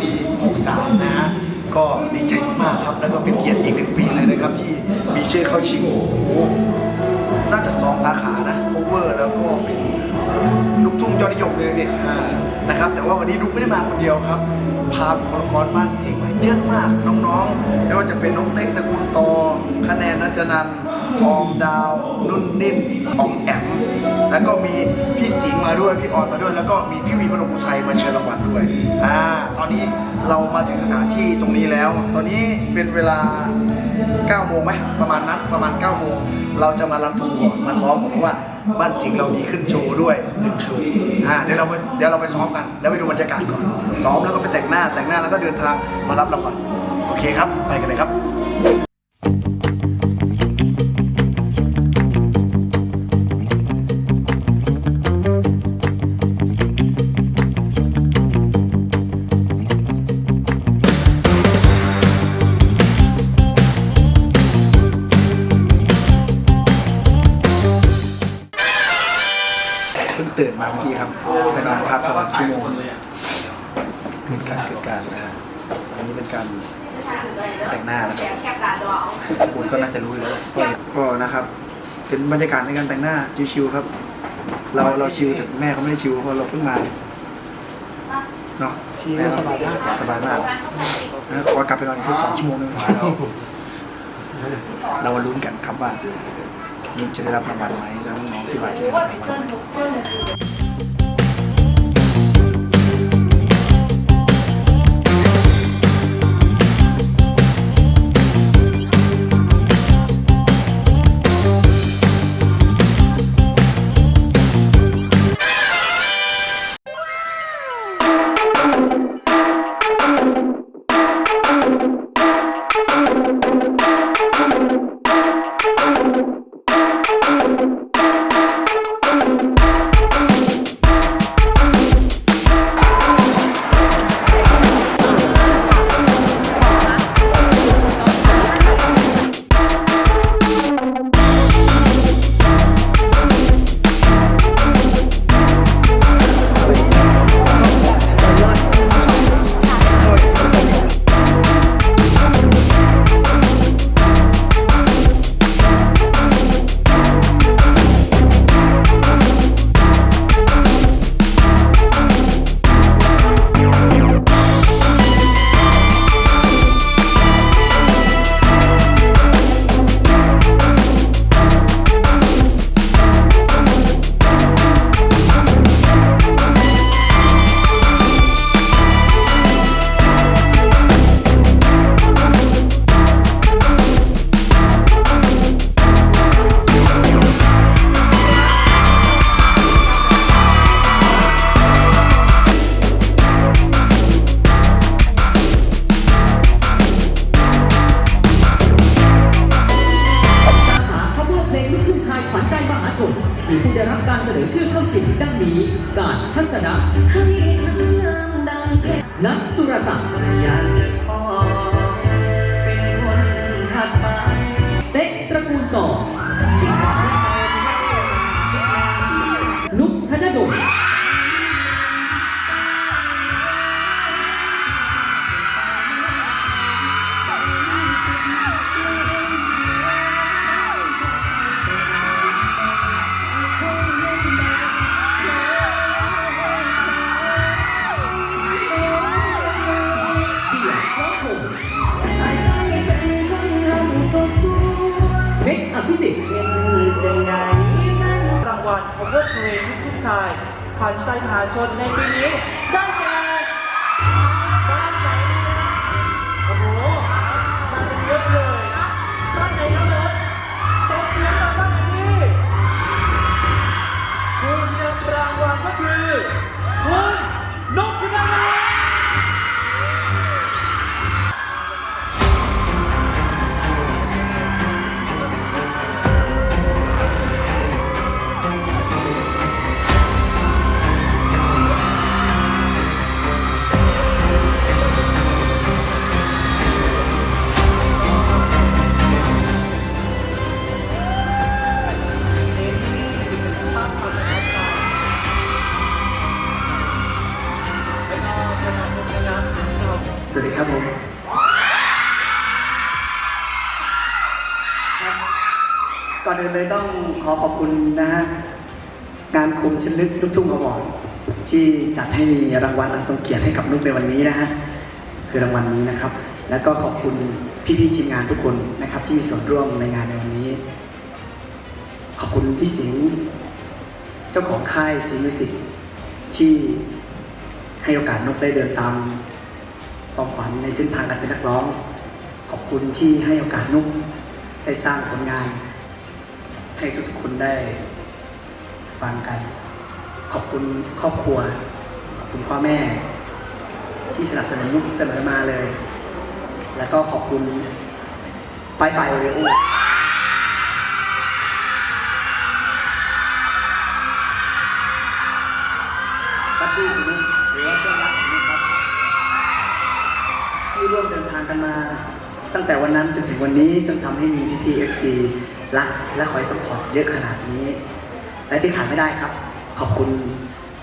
ปี 63 นะฮะก็ดีใจมากครับ แล้วก็เป็นเกียรติอีกหนึ่งปีเลยนะครับ ที่มีชื่อเข้าชิงโอ้โหน่าจะสองสาขานะ cover แล้วก็เป็นลูกทุ่งยอดนิยมเลยเนี่ยอ่านะครับ แต่ว่าวันนี้ลูกไม่ได้มาคนเดียวครับ พาบุคลากรบ้านเสียงมาเยอะมากน้องๆ ไม่ว่าจะเป็นน้องเต้ตะกูลตอคะแนนนัจนันท์ออมดาว นุ่นนิ่มออมแอม แล้วก็มีพี่สิงห์มาด้วยพี่ออนมาด้วย แล้วก็มีพี่วีพนมอุทัยมาเชิญรางวัลด้วยอ่าตอนนี้เรามาถึงสถานที่ตรงนี้แล้ว ตอนนี้เป็นเวลา9โมงไหมประมาณนั้นประมาณ9โมงเราจะมารันทูก่อนมาซ้อมก่อนเพราะว่าบ้านสิงห์เรามีขึ้นโชว์ด้วยหนึ่งโชว์อ่าเดี๋ยวเราไปเดี๋ยวเราไปซ้อมกัน แล้วไปดูบรรยากาศก่อนซ้อมแล้วก็ไปแต่งหน้าแต่งหน้าแล้วก็เดินทางมารับรางวัลโอเคครับ ไปกันเลยครับ ตื่นมาเมื่อกี้ครับไปนอนพักประมาณชั่วโมงเกิดการเกิดการนะฮะอันนี้เป็นการแต่งหน้านะครับแคบตาตัวเอาคุณก็น่าจะรู้อยู่แล้วก็นะครับ เป็นบรรยากาศในการแต่งหน้าชิวๆครับ เราเราชิวแต่แม่เขาไม่ได้ชิวเพราะเราเพิ่งมาเนาะแม่เราสบายมากนะขอกลับไปนอนอีกสักสองชั่วโมงนึงเรามาลุ้นกันครับว่านุ่น จะได้รับรางวัลไหมแล้วน้องๆที่มาจะได้รับรางวัลไหม เม็กอภิสิทธิ์รางวัล cover เพลงลูกทุ่งชายขวัญใจมหาชนในปีนี้ได้แก่ สวัสดีครับผมก่อนอื่นเลยต้องขอขอบคุณนะฮะงานคุมชลึกลูกทุ่งอวอร์ดที่จัดให้มีรางวัลอันทรงเกียรติให้กับลูกในวันนี้นะฮะคือรางวัลนี้นะครับ แล้วก็ขอบคุณพี่ๆทีมงานทุกคนนะครับ ที่มีส่วนร่วมในงานในวันนี้ ขอบคุณพี่สิงห์เจ้าของค่ายซีมิสิกที่ให้โอกาสนกได้เดินตาม ความฝันในเส้นทางการเป็นนักร้อง ขอบคุณที่ให้โอกาสนุกได้สร้างผลงาน ให้ทุกๆคนได้ฟังกัน ขอบคุณครอบครัว ขอบคุณพ่อแม่ ที่สนับสนุนนุกเสมอมาเลย แล้วก็ขอบคุณไปายปโอเรโอบัดดี้ กันมา ตั้งแต่วันนั้นจนถึงวันนี้จนทำให้มีพี่พีเอฟซีรักและคอยสปอร์ตเยอะขนาดนี้ และที่ขาดไม่ได้ครับ ขอบคุณ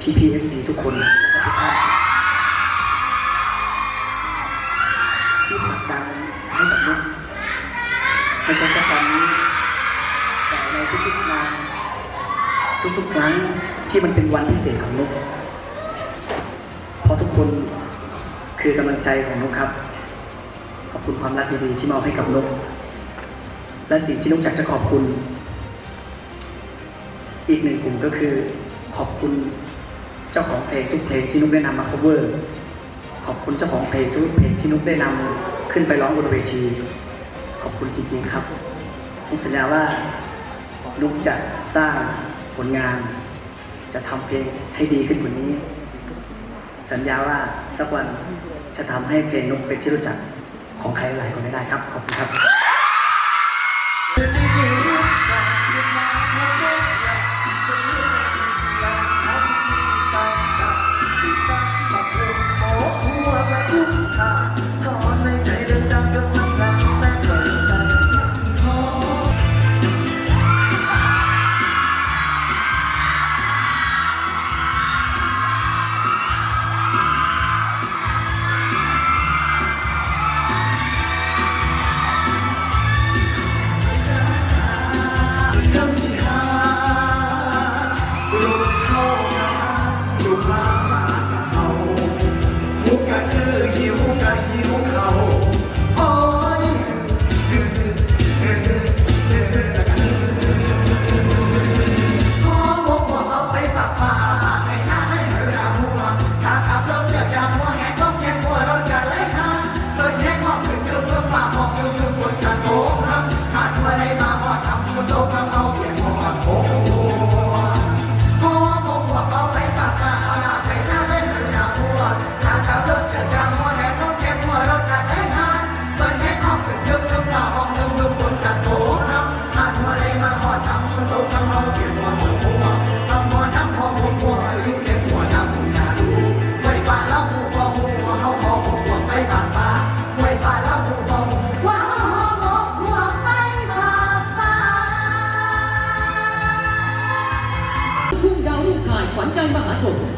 พี่พีเอฟซีทุกคนและทุกท่านที่ผลักดันให้กับนุกไม่ใช่แค่ตอนนี้แต่ในทุกๆงานทุกๆครั้งที่มันเป็นวันพิเศษของนุกเพราะทุกคนคือกำลังใจของนุกครับ คุณความรักดีๆที่มอบให้กับนุกและสิ่งที่นุกอยากจะขอบคุณ อีกหนึ่งกลุ่มก็คือ ขอบคุณเจ้าของเพลงทุกเพลงที่นุกได้นำมา cover ขอบคุณเจ้าของเพลงทุกเพลงที่นุกได้นำขึ้นไปร้องบนเวที ขอบคุณจริงๆครับนุกสัญญาว่านุกจะสร้างผลงาน จะทำเพลงให้ดีขึ้นกว่านี้ สัญญาว่าสักวันจะทำให้เพลงนกเป็นที่รู้จัก ของใครหลายคนได้ครับ ขอบคุณครับ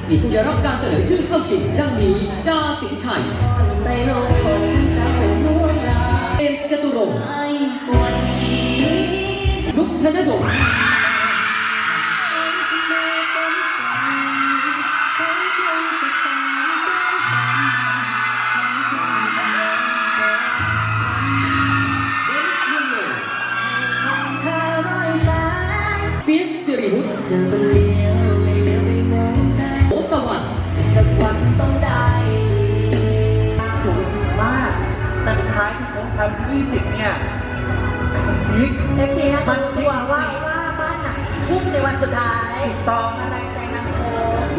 มีผู้ได้รับการเสนอชื่อเข้าชิงดังนี้จาสิงห์ชัยใส่ลงฝนจะโหมราเอมจตุรงค์ไอ้กวนนี้นุกธนดล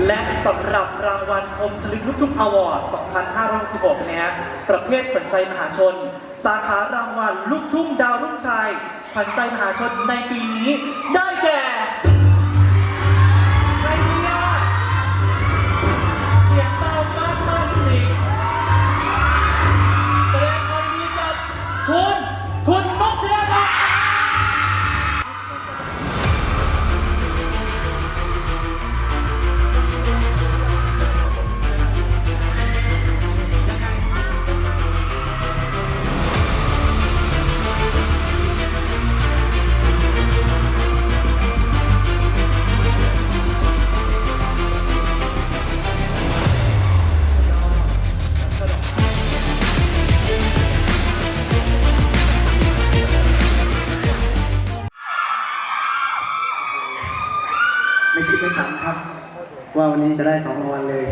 และสำหรับรางวัลคมชลิกลูกทุ่งอวอร์ด 2566นะฮะ ประเภทขวัญใจมหาชน สาขารางวัลลูกทุ่งดาวรุ่งชาย ขวัญใจมหาชนในปีนี้ได้แก่ ไม่คิดไม่ฝันครับ ว่าวันนี้จะได้สองรางวัลเลย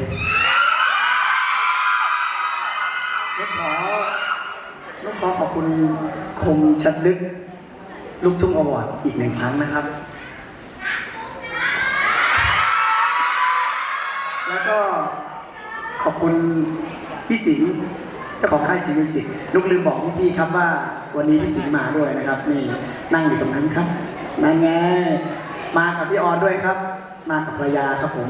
นกขอนกขอขอบคุณคมชัดลึก ลูกทุ่งอวอร์ดอีกหนึ่งครั้งนะครับ แล้วก็ขอบคุณพี่สิงห์เจ้าของค่ายสิงห์มิวสิกนุกลืมบอกพี่ๆครับว่าวันนี้พี่สิงห์มาด้วยนะครับ นี่นั่งอยู่ตรงนั้นครับ นั่นไง กับพี่ออนด้วยครับ มากับภรรยาครับผม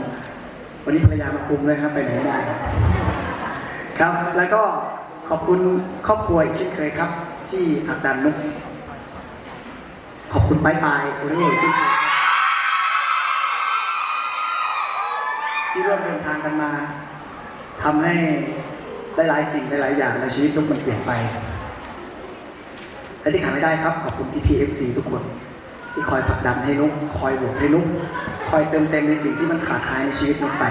วันนี้ภรรยามาคุมด้วยครับไปไหนไม่ได้ครับแล้วก็ขอบคุณครอบครัวอีกเช่นเคยครับ ที่ผลักดันนุกขอบคุณปายปายโอริโอเช่นเคยที่ร่วมเดินทางกันมาทำให้หลายๆสิ่งหลายๆอย่างในชีวิตนุกมันเปลี่ยนไปและที่ขาดไม่ได้ครับ ขอบคุณพี่พีเอฟซีทุกคน ที่คอยผลักดันให้นุ๊กคอยโหวตให้นุ๊กคอยเติมเต็มในสิ่งที่มันขาดหายในชีวิตนุ๊กไป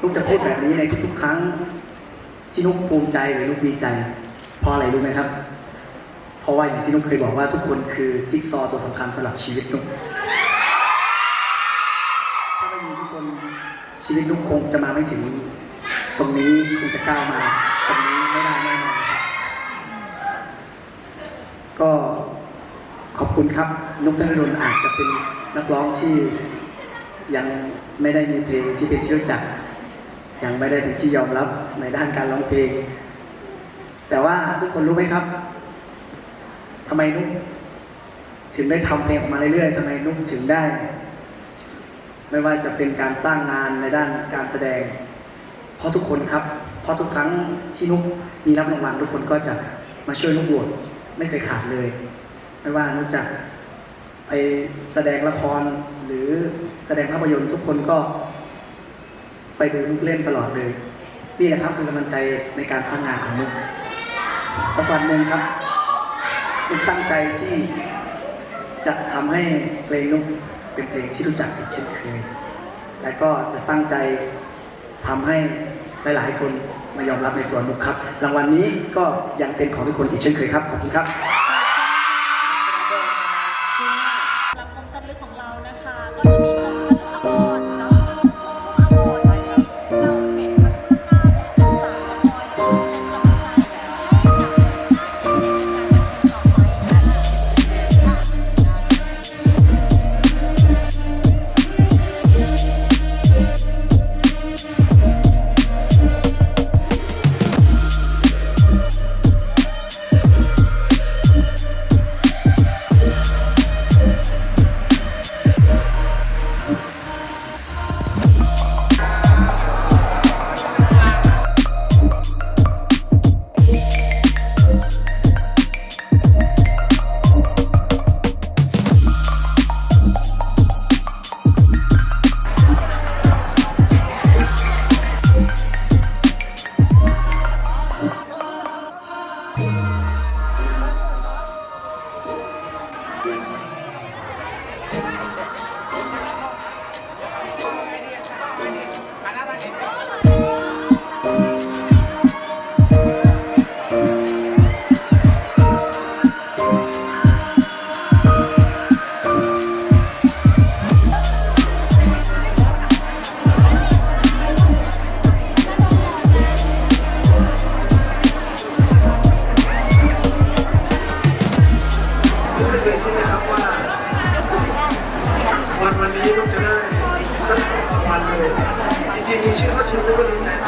นุ๊กจะพูดแบบนี้ในทุกๆ ครั้ง ที่นุ๊กภูมิใจหรือนุ๊กดีใจ เพราะอะไรรู้ไหมครับ เพราะว่าอย่างที่นุ๊กเคยบอกว่าทุกคนคือจิ๊กซอว์ตัวสำคัญสำหรับชีวิตนุ๊กถ้าไม่มีทุกคนชีวิตนุ๊กคงจะมาไม่ถึง ตรงนี้คงจะก้าวมา ตรงนี้ไม่ได้แน่นอนครับก็ คุณครับนุกธนดลอาจจะเป็นนักร้องที่ยังไม่ได้มีเพลงที่เป็นที่รู้จัก ยังไม่ได้เป็นที่ยอมรับในด้านการร้องเพลง แต่ว่าทุกคนรู้ไหมครับทำไมนุกถึงได้ทำเพลงออกมาเรื่อยๆทำไมนุกถึงได้ ไม่ว่าจะเป็นการสร้างงานในด้านการแสดง เพราะทุกคนครับ เพราะทุกครั้งที่นุกมีรับรางวัลทุกคนก็จะมาช่วยนุกโหวตไม่เคยขาดเลย ไม่ว่านุกจะไปแสดงละครหรือแสดงภาพยนตร์ทุกคนก็ไปดูนุกเล่นตลอดเลย นี่แหละครับคือกำลังใจในการสร้างงานของนุกสักวันหนึ่งครับนุกตั้งใจที่จะทำให้เพลงนุกเป็นเพลงที่รู้จักอีกเช่นเคย และก็จะตั้งใจทำให้หลายๆ คนมายอมรับในตัวนุกครับ รางวัลนี้ก็ยังเป็นของทุกคนอีกเช่นเคยครับ ขอบคุณครับ ลำ วันนี้นุก